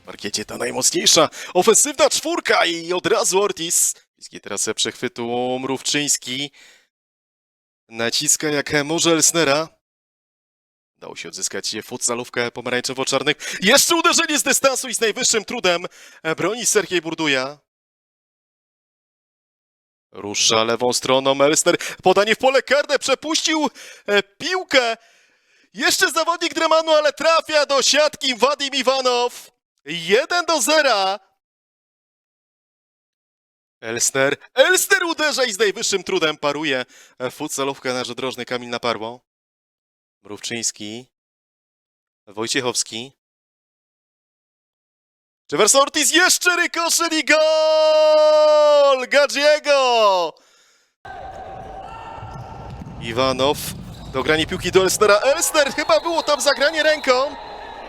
parkiecie ta najmocniejsza ofensywna czwórka i od razu Ortiz. Bliskiej teraz przechwytu Mrówczyński. Naciska jak może Elsnera. Dało się odzyskać futsalówkę pomarańczowo-czarnych. Jeszcze uderzenie z dystansu i z najwyższym trudem broni Sergiej Burduja. Rusza lewą stroną Elsner. Podanie w pole karne. Przepuścił e, piłkę. Jeszcze zawodnik Dremanu, ale trafia do siatki Wadim Iwanow. 1 do 0. Elsner. Elsner uderza i z najwyższym trudem paruje e, futsalówkę nasz drożny Kamil Naparło. Mrówczyński. Wojciechowski. Jefferson Ortiz jeszcze rykoszyn i gol! Gadziego! Iwanow. Dogranie piłki do Elstera. Elster chyba było tam zagranie ręką.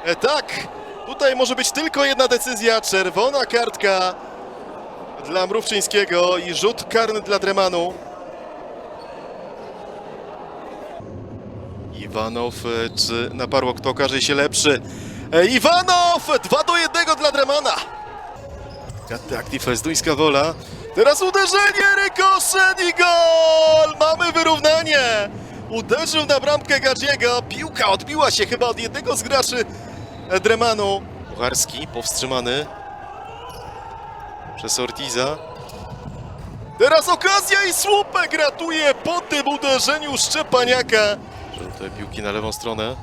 E, tak. Tutaj może być tylko jedna decyzja. Czerwona kartka dla Mrówczyńskiego i rzut karny dla Dremanu. Iwanow, e, czy naparło kto okaże się lepszy? E, Iwanow! 2 do 1 dla Dremana. Aktiv jest duńska wola. Teraz uderzenie, rykoszet i gol! Mamy wyrównanie! Uderzył na bramkę Gadziego. Piłka odbiła się chyba od jednego z graczy Dremanu. Pucharski powstrzymany przez Ortiza. Teraz okazja i słupek ratuje po tym uderzeniu Szczepaniaka. Żółte piłki na lewą stronę.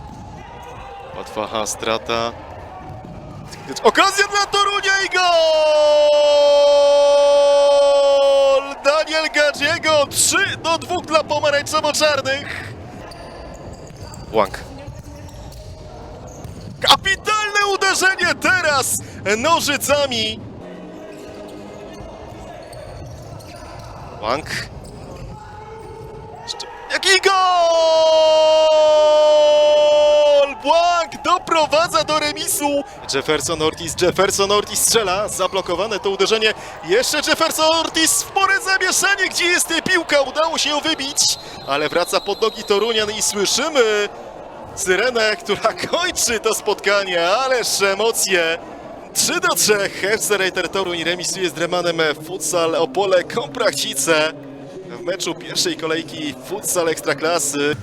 Łatwa strata. Okazja dla Torunia i gol! Daniel Gadziego 3 do 2 dla pomarańczowo-czarnych. Błank. Kapitalne uderzenie teraz nożycami. Jeszcze- Jaki gol! Błank doprowadza do remisu. Jefferson Ortiz, Jefferson Ortiz strzela. Zablokowane to uderzenie. Jeszcze Jefferson Ortiz w zamieszanie. Gdzie jest ta piłka? Udało się ją wybić, ale wraca pod nogi Torunian i słyszymy syrenę, która kończy to spotkanie. Ależ emocje. 3 do 3. FC Reiter Toruń remisuje z Dremanem Futsal Opole Komprachcice w meczu pierwszej kolejki Futsal Ekstraklasy.